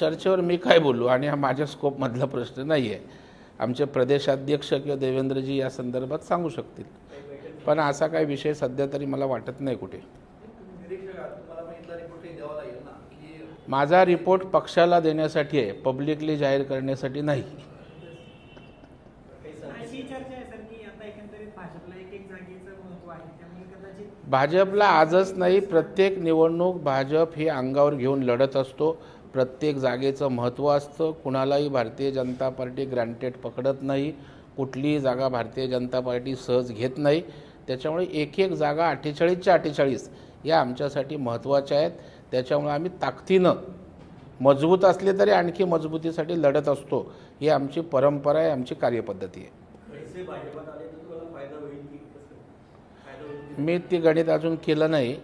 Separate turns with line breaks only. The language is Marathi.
चर्चेवर मी काय बोलू? आणि हा माझ्या स्कोपमधला प्रश्न नाही आहे आमचे प्रदेशाध्यक्ष किंवा देवेंद्रजी या संदर्भात सांगू शकतील. पण असा काही विषय सध्या तरी मला वाटत नाही कुठे. माझा रिपोर्ट पक्षाला देण्यासाठी आहे. पब्लिकली जाहीर करण्यासाठी नाही.
भाजपला
भाजपला आजच नाही प्रत्येक निवडणूक भाजप ही अंगावर घेऊन लढत असतो. प्रत्येक जागेचं महत्त्व असतं. कुणालाही भारतीय जनता पार्टी ग्रँटेड पकडत नाही. कुठलीही जागा भारतीय जनता पार्टी सहज घेत नाही. त्याच्यामुळे एक एक जागा अठ्ठेचाळीसच्या अठ्ठेचाळीस या आमच्यासाठी महत्त्वाच्या आहेत. त्याच्यामुळे आम्ही ताकदीनं मजबूत असले तरी आणखी मजबूतीसाठी लढत असतो. ही आमची परंपरा आहे आमची कार्यपद्धती आहे. मी ती गणित अजून केलं नाही.